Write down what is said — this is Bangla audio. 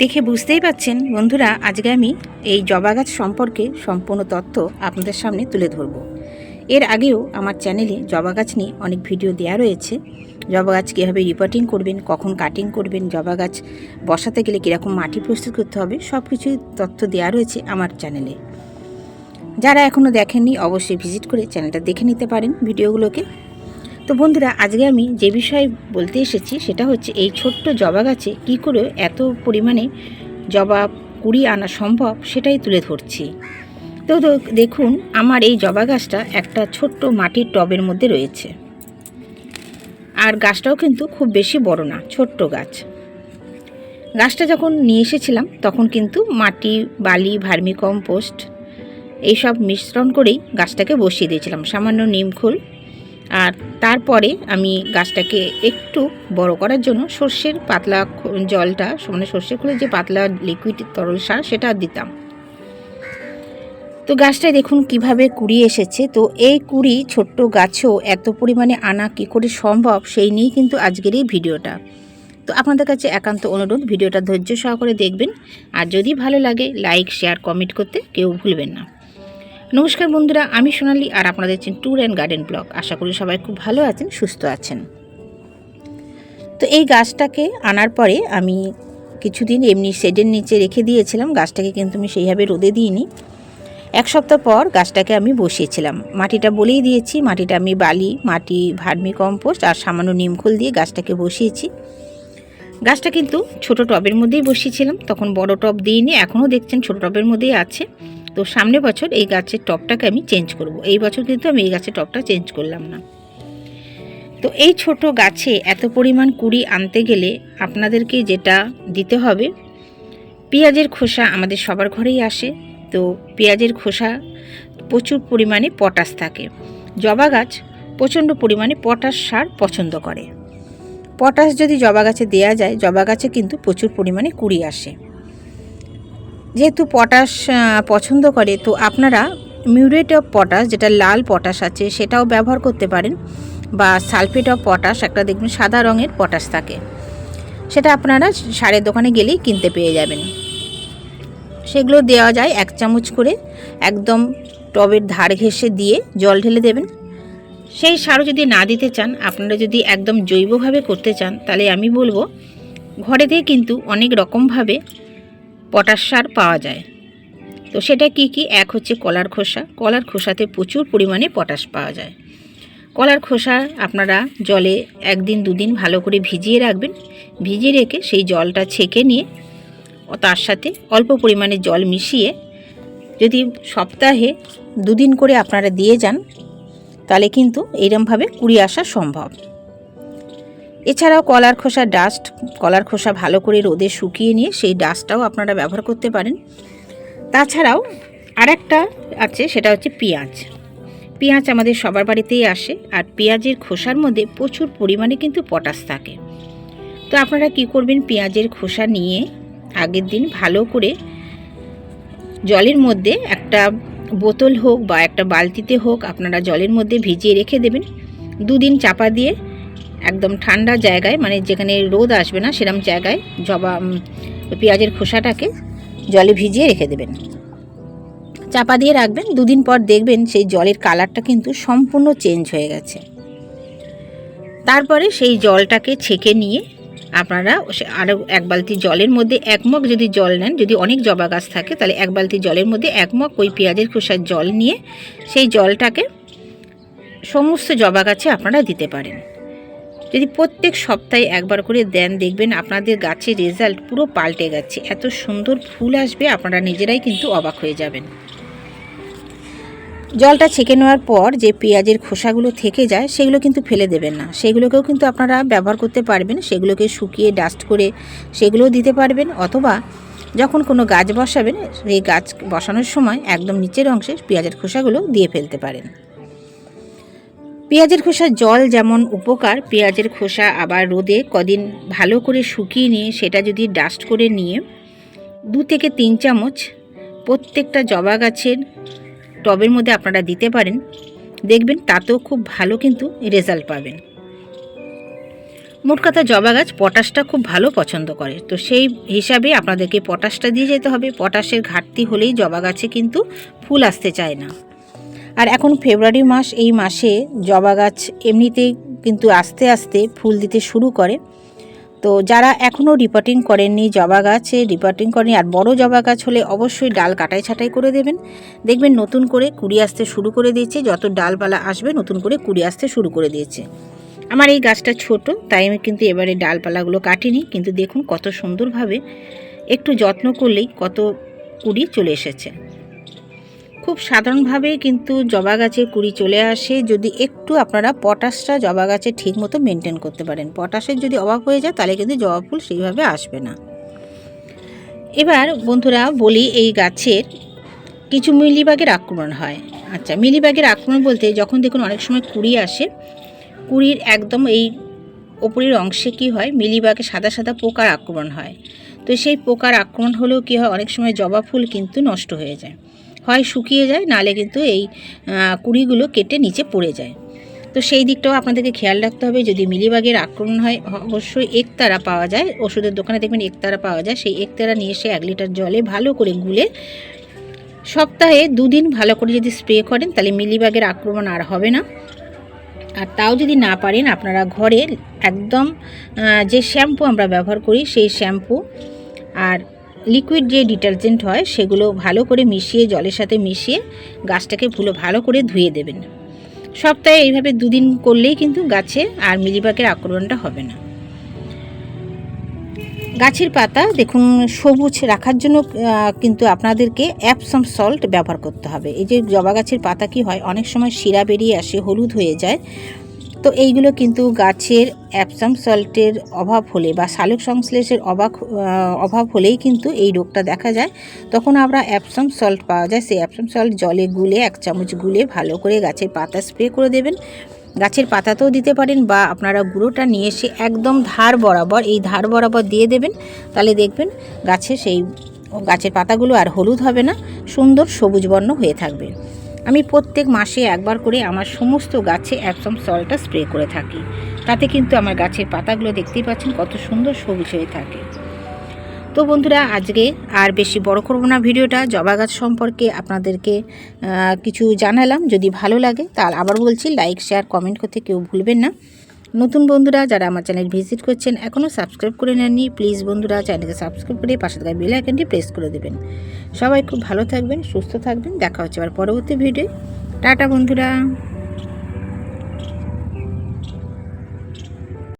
দেখে বুঝতেই পাচ্ছেন, বন্ধুরা, আজকে আমি এই জবা গাছ সম্পর্কে সম্পূর্ণ তথ্য আপনাদের সামনে তুলে ধরব। এর আগেও আমার চ্যানেলে জবা গাছ নিয়ে অনেক ভিডিও দেওয়া রয়েছে। জবা গাছ কীভাবে রিপোর্টিং করবেন, কখন কাটিং করবেন, জবা গাছ বসাতে গেলে কীরকম মাটি প্রস্তুত করতে হবে সব কিছুই তথ্য দেওয়া রয়েছে আমার চ্যানেলে। যারা এখনও দেখেননি, অবশ্যই ভিজিট করে চ্যানেলটা দেখে নিতে পারেন, ভিডিওগুলোকে। তো বন্ধুরা, আজকে আমি যে বিষয়ে বলতে এসেছি সেটা হচ্ছে এই ছোট্ট জবা গাছে কী করে এত পরিমাণে জবা কুড়ি আনা সম্ভব সেটাই তুলে ধরছি। তো দেখুন, আমার এই জবা গাছটা একটা ছোট্ট মাটির টবের মধ্যে রয়েছে। আর গাছটাও কিন্তু খুব বেশি বড় না, ছোট্ট গাছ। গাছটা যখন নিয়ে এসেছিলাম, তখন কিন্তু মাটি, বালি ভার্মি কম্পোস্ট এইসব মিশ্রণ করেই গাছটাকে বসিয়ে দিয়েছিলাম। সামান্য নিমখোল আর তারপরে আমি গাছটাকে একটু বড় করার জন্য সর্ষের পাতলা জলটা মানে সর্ষে খুলে যে পাতলা লিকুইড তরল সার সেটা দিতাম। তো গাছটায় দেখুন কীভাবে কুড়ি এসেছে। তো এই কুড়ি ছোট্ট গাছেও এত পরিমাণে আনা কী করে সম্ভব সেই নিয়েই কিন্তু আজকের এই ভিডিওটা। তো আপনাদের কাছে একান্ত অনুরোধ, ভিডিওটা ধৈর্য সহকারে দেখবেন। আর যদি ভালো লাগে, লাইক, শেয়ার, কমেন্ট করতে কেউ ভুলবেন না। নমস্কার বন্ধুরা, আমি সোনালি আর আপনাদের হচ্ছেন ট্যুর অ্যান্ড গার্ডেন ব্লগ আশা করি সবাই খুব ভালো আছেন, সুস্থ আছেন। তো এই গাছটাকে আনার পরে আমি কিছুদিন এমনি শেডের নিচে রেখে দিয়েছিলাম, গাছটাকে কিন্তু আমি সেইভাবে রোদে দিইনি। এক সপ্তাহ পর গাছটাকে আমি বসিয়েছিলাম। মাটিটা বলেই দিয়েছি, মাটিটা আমি বালি, মাটি, ভার্মি কম্পোস্ট আর সামান্য নিমখোল দিয়ে গাছটাকে বসিয়েছি। গাছটা কিন্তু ছোট টবের মধ্যেই বসিয়েছিলাম, তখন বড় টব দিইনি, এখনও দেখছেন ছোট টবের মধ্যেই আছে। তো সামনে বছর এই গাছের টবটাকে আমি চেঞ্জ করব। এই বছর কিন্তু আমি এই গাছের টবটা চেঞ্জ করলাম না। তো এই ছোট গাছে এত পরিমাণ কুড়ি আনতে গেলে আপনাদেরকে যেটা দিতে হবে, পেঁয়াজের খোসা আমাদের সবার ঘরেই আসে। তো পেঁয়াজের খোসা প্রচুর পরিমাণে পটাশ থাকে। জবা গাছ প্রচণ্ড পরিমাণে পটাশ সার পছন্দ করে। পটাশ যদি জবা গাছে দেওয়া যায়, জবা গাছে কিন্তু প্রচুর পরিমাণে কুড়ি আসে। যেহেতু পটাশ পছন্দ করে, তো আপনারা মিউরেট অফ পটাশ, যেটা লাল পটাশ আছে, সেটাও ব্যবহার করতে পারেন। বা সালফেট অফ পটাশ, একটা দেখবেন সাদা রঙের পটাশ থাকে। সেটা আপনারা সারের দোকানে গেলেই কিনতে পেয়ে যাবেন। সেগুলো দেওয়া যায় এক চামচ করে, একদম টবের ধার ঘেঁষে দিয়ে জল ঢেলে দেবেন। সেই সারও যদি না দিতে চান, আপনারা যদি একদম জৈবভাবে করতে চান, তাহলে আমি বলব ঘরেতেই কিন্তু অনেক রকমভাবে পটাশ সার পাওয়া যায়। তো সেটা কি কি? এক হচ্ছে কলার খোসা। কলার খোসাতে প্রচুর পরিমাণে পটাশ পাওয়া যায়। কলার খোসা আপনারা জলে একদিন, দুদিন ভালো করে ভিজিয়ে রাখবেন। ভিজিয়ে রেখে সেই জলটা ছেঁকে নিয়ে তার সাথে অল্প পরিমাণে জল মিশিয়ে যদি সপ্তাহে দুদিন করে আপনারা দিয়ে যান, তাহলে কিন্তু এইরমভাবে কুড়ি আসা সম্ভব। এছাড়াও কলার খোসা ডাস্ট কলার খোসা ভালো করে রোদে শুকিয়ে নিয়ে সেই ডাস্টটাও আপনারা ব্যবহার করতে পারেন। তাছাড়াও আরেকটা আছে, সেটা হচ্ছে পেঁয়াজ। পেঁয়াজ আমাদের সবার বাড়িতেই আসে, আর পেঁয়াজের খোসার মধ্যে প্রচুর পরিমাণে কিন্তু পটাশ থাকে। তো আপনারা কি করবেন, পেঁয়াজের খোসা নিয়ে আগের দিন ভালো করে জলের মধ্যে একটা বোতল হোক বা একটা বালতিতে হোক, আপনারা জলের মধ্যে ভিজিয়ে রেখে দেবেন। দুদিন চাপা দিয়ে একদম ঠান্ডা জায়গায় মানে যেখানে রোদ আসবে না সেরকম জায়গায় জবা পেঁয়াজের খোসাটাকে জলে ভিজিয়ে রেখে দেবেন। চাপা দিয়ে রাখবেন, দুদিন পর দেখবেন সেই জলের কালারটা কিন্তু সম্পূর্ণ চেঞ্জ হয়ে গেছে। তারপরে সেই জলটাকে ছেঁকে নিয়ে আপনারা আরও এক বালতি জলের মধ্যে এক মগ যদি জল নেন, যদি অনেক জবা গাছ থাকে, তাহলে এক বালতি জলের মধ্যে এক মগ ওই পেঁয়াজের খোসার জল নিয়ে সেই জলটাকে সমস্ত জবা গাছে আপনারা দিতে পারেন। যদি প্রত্যেক সপ্তাহে একবার করে দেন, দেখবেন আপনাদের গাছের রেজাল্ট পুরো পাল্টে গেছে। এত সুন্দর ফুল আসবে, আপনারা নিজেরাই কিন্তু অবাক হয়ে যাবেন। জলটা ছেঁকে নেওয়ার পর যে পেঁয়াজের খোসাগুলো থেকে যায়, সেগুলো কিন্তু ফেলে দেবেন না। সেগুলোকেও কিন্তু আপনারা ব্যবহার করতে পারবেন। সেগুলোকে শুকিয়ে ডাস্ট করে সেগুলোও দিতে পারবেন। অথবা যখন কোনো গাছ বসাবেন, সেই গাছ বসানোর সময় একদম নিচের অংশে পেঁয়াজের খোসাগুলো দিয়ে ফেলতে পারেন। পেঁয়াজের খোসা জল যেমন উপকার, পেঁয়াজের খোসা আবার রোদে কদিন ভালো করে শুকিয়ে নিয়ে সেটা যদি ডাস্ট করে নিয়ে দু থেকে তিন চামচ প্রত্যেকটা জবা গাছের টবের মধ্যে আপনারা দিতে পারেন। দেখবেন তাতেও খুব ভালো কিন্তু রেজাল্ট পাবেন। মোট কথা জবা গাছ পটাশটা খুব ভালো পছন্দ করে। তো সেই হিসাবে আপনাদেরকে পটাশটা দিয়ে যেতে হবে। পটাশের ঘাটতি হলেই জবা গাছে কিন্তু ফুল আসতে চায় না। আর এখন ফেব্রুয়ারি মাস, এই মাসে জবা গাছ এমনিতেই কিন্তু আস্তে আস্তে ফুল দিতে শুরু করে। তো যারা এখনও রিপোর্টিং করেননি জবা গাছে রিপোর্টিং করেনি আর বড় জবা গাছ হলে অবশ্যই ডাল কাটাই ছাটাই করে দেবেন। দেখবেন নতুন করে কুড়ি আসতে শুরু করে দিয়েছে, যত ডালপালা আসবে নতুন করে কুড়ি আসতে শুরু করে দিয়েছে। আমার এই গাছটা ছোট, তাই আমি কিন্তু এবারে ডালপালাগুলো কাটিনি, কিন্তু দেখুন কত সুন্দরভাবে একটু যত্ন করলেই কত কুড়ি চলে এসেছে। খুব সাধারণভাবে কিন্তু জবা গাছের কুড়ি চলে আসে। যদি একটু আপনারা পটাশটা জবা গাছে ঠিক মতো মেনটেন করতে পারেন। পটাশের যদি অভাব হয়ে যায়, তাহলে কিন্তু জবা ফুল সেইভাবে আসবে না। এবার বন্ধুরা বলি, এই গাছের কিছু মিলিবাগের আক্রমণ হয়। আচ্ছা মিলিবাগের আক্রমণ বলতে যখন দেখুন অনেক সময় কুড়ি আসে, কুড়ির একদম এই ওপরের অংশে কি হয়? মিলিবাগে সাদা সাদা পোকার আক্রমণ হয়। তো সেই পোকার আক্রমণ হলেও কী হয়? অনেক সময় জবা ফুল কিন্তু নষ্ট হয়ে যায়। হয় শুকিয়ে যায়, নালে কিন্তু এই কুড়িগুলো কেটে নিচে পড়ে যায়। তো সেই দিকটাও আপনাদেরকে খেয়াল রাখতে হবে, যদি মিলিবাগের আক্রমণ হয় অবশ্যই একতারা পাওয়া যায়। ওষুধের দোকানে দেখবেন একতারা পাওয়া যায়। সেই একতারা নিয়ে এসে এক লিটার জলে ভালো করে গুলে সপ্তাহে দুদিন ভালো করে যদি স্প্রে করেন, তাহলে মিলিবাগের আক্রমণ আর হবে না। আর তাও যদি না পারেন, আপনারা ঘরে একদম যে শ্যাম্পু আমরা ব্যবহার করি, সেই শ্যাম্পু। আর লিকুইড যে ডিটারজেন্ট হয়, সেগুলো ভালো করে মিশিয়ে, জলের সাথে মিশিয়ে গাছটাকে পুরো ভালো করে ধুয়ে দেবেন। সপ্তাহে এইভাবে দুদিন করলেই কিন্তু গাছে আর মিলিবাগের আক্রমণটা হবে না। গাছের পাতা দেখুন, সবুজ রাখার জন্য কিন্তু আপনাদেরকে অ্যাপসাম সল্ট ব্যবহার করতে হবে। এই যে জবা গাছের পাতা কি হয়, অনেক সময় শিরা বেরিয়ে আসে, হলুদ হয়ে যায়। তো এইগুলো কিন্তু গাছের অ্যাপসাম সল্টের অভাব হলে বা সালোক সংশ্লেষের অবাক অভাব হলেই কিন্তু এই রোগটা দেখা যায়। তখন আমরা অ্যাপসাম সল্ট পাওয়া যায়। সেই অ্যাপসাম সল্ট জলে গুলে এক চামচ গুলে ভালো করে গাছের পাতা স্প্রে করে দেবেন। গাছের পাতাতেও দিতে পারেন বা আপনারা গুঁড়োটা নিয়ে এসে একদম ধার বরাবর, এই ধার বরাবর দিয়ে দেবেন। তাহলে দেখবেন গাছে সেই, গাছের পাতাগুলো আর হলুদ হবে না, সুন্দর সবুজ বর্ণ হয়ে থাকবে। আমি প্রত্যেক মাসে একবার করে আমার সমস্ত গাছে অ্যাপসম সলটা স্প্রে করে থাকি। তাতে কিন্তু আমার গাছের পাতাগুলো দেখতেই পাচ্ছেন কত সুন্দর সবুজ হয়ে থাকে। তো বন্ধুরা, আজকে আর বেশি বড় করব না ভিডিওটা। জবা গাছ সম্পর্কে আপনাদেরকে কিছু জানালাম। যদি ভালো লাগে, তাহলে আবার বলছি লাইক শেয়ার কমেন্ট করতে কেউ ভুলবেন না। নতুন বন্ধুরা যারা আমার চ্যানেল ভিজিট করছেন এখনও সাবস্ক্রাইব করে নেননি, প্লিজ বন্ধুরা চ্যানেলকে সাবস্ক্রাইব করে পাশে থাকা বেল আইকনটি প্রেস করে দেবেন। সবাই খুব ভালো থাকবেন, সুস্থ থাকবেন, দেখা হচ্ছে আবার পরবর্তী ভিডিও টাটা বন্ধুরা।